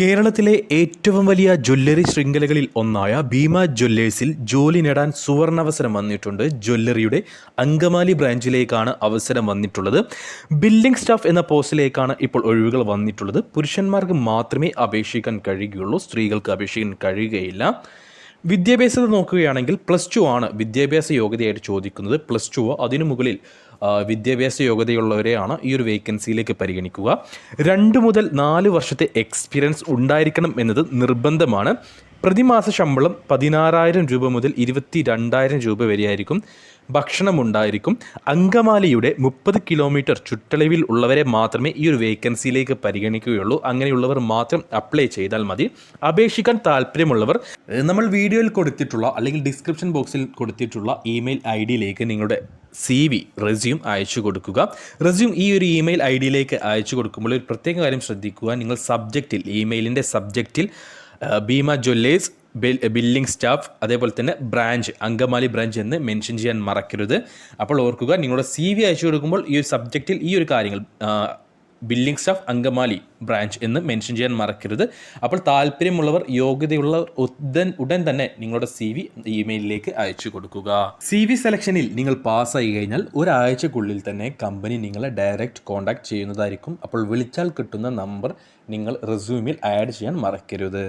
കേരളത്തിലെ ഏറ്റവും വലിയ ജ്വല്ലറി ശൃംഖലകളിൽ ഒന്നായ ഭീമ ജ്വല്ലേഴ്സിൽ ജോലി നേടാൻ സുവർണാവസരം വന്നിട്ടുണ്ട്. ജ്വല്ലറിയുടെ അങ്കമാലി ബ്രാഞ്ചിലേക്കാണ് അവസരം വന്നിട്ടുള്ളത്. ബില്ലിംഗ് സ്റ്റാഫ് എന്ന പോസ്റ്റിലേക്കാണ് ഇപ്പോൾ ഒഴിവുകൾ വന്നിട്ടുള്ളത്. പുരുഷന്മാർക്ക് മാത്രമേ അപേക്ഷിക്കാൻ കഴിയുകയുള്ളൂ. സ്ത്രീകൾക്ക് അപേക്ഷിക്കാൻ കഴിയുകയില്ല. വിദ്യാഭ്യാസത്തെ നോക്കുകയാണെങ്കിൽ പ്ലസ് ടു ആണ് വിദ്യാഭ്യാസ യോഗ്യതയായിട്ട് ചോദിക്കുന്നത്. പ്ലസ് ടു അതിനു മുകളിൽ വിദ്യാഭ്യാസ യോഗ്യതയുള്ളവരെയാണ് ഈ ഒരു വേക്കൻസിയിലേക്ക് പരിഗണിക്കുക. രണ്ട് മുതൽ നാല് വർഷത്തെ എക്സ്പീരിയൻസ് ഉണ്ടായിരിക്കണം എന്നത് നിർബന്ധമാണ്. പ്രതിമാസ ശമ്പളം പതിനാറായിരം രൂപ മുതൽ ഇരുപത്തി രണ്ടായിരം രൂപ വരെയായിരിക്കും. ഭക്ഷണമുണ്ടായിരിക്കും. അങ്കമാലിയുടെ മുപ്പത് കിലോമീറ്റർ ചുറ്റളവിൽ ഉള്ളവരെ മാത്രമേ ഈ ഒരു വേക്കൻസിയിലേക്ക് പരിഗണിക്കുകയുള്ളൂ. അങ്ങനെയുള്ളവർ മാത്രം അപ്ലൈ ചെയ്താൽ മതി. അപേക്ഷിക്കാൻ താല്പര്യമുള്ളവർ നമ്മൾ വീഡിയോയിൽ കൊടുത്തിട്ടുള്ള അല്ലെങ്കിൽ ഡിസ്ക്രിപ്ഷൻ ബോക്സിൽ കൊടുത്തിട്ടുള്ള ഇമെയിൽ ഐ ഡിയിലേക്ക് നിങ്ങളുടെ സി വി റെസ്യൂം അയച്ചു കൊടുക്കുക. റെസ്യൂം ഈ ഒരു ഇമെയിൽ ഐ ഡിയിലേക്ക് അയച്ചു കൊടുക്കുമ്പോൾ ഒരു പ്രത്യേക കാര്യം ശ്രദ്ധിക്കുക. നിങ്ങൾ സബ്ജക്റ്റിൽ ഇമെയിലിന്റെ സബ്ജക്റ്റിൽ ഭീമ ജ്വല്ലേഴ്സ് ബില്ലിംഗ് സ്റ്റാഫ് അതേപോലെ തന്നെ ബ്രാഞ്ച് അങ്കമാലി ബ്രാഞ്ച് എന്ന് മെൻഷൻ ചെയ്യാൻ മറക്കരുത്. അപ്പോൾ ഓർക്കുക നിങ്ങളുടെ സി വി അയച്ചു കൊടുക്കുമ്പോൾ ഈ ഒരു സബ്ജക്റ്റിൽ ഈ ഒരു കാര്യങ്ങൾ ബില്ലിംഗ് സ്റ്റാഫ് അങ്കമാലി ബ്രാഞ്ച് എന്ന് മെൻഷൻ ചെയ്യാൻ മറക്കരുത്. അപ്പോൾ താല്പര്യമുള്ളവർ യോഗ്യതയുള്ളവർ ഉടൻ ഉടൻ തന്നെ നിങ്ങളുടെ സി വി ഇമെയിലിലേക്ക് അയച്ചു കൊടുക്കുക. സി വി സെലക്ഷനിൽ നിങ്ങൾ പാസ്സായി കഴിഞ്ഞാൽ ഒരാഴ്ചക്കുള്ളിൽ തന്നെ കമ്പനി നിങ്ങളെ ഡയറക്റ്റ് കോൺടാക്ട് ചെയ്യുന്നതായിരിക്കും. അപ്പോൾ വിളിച്ചാൽ കിട്ടുന്ന നമ്പർ നിങ്ങൾ റെസ്യൂമിൽ ആഡ് ചെയ്യാൻ മറക്കരുത്.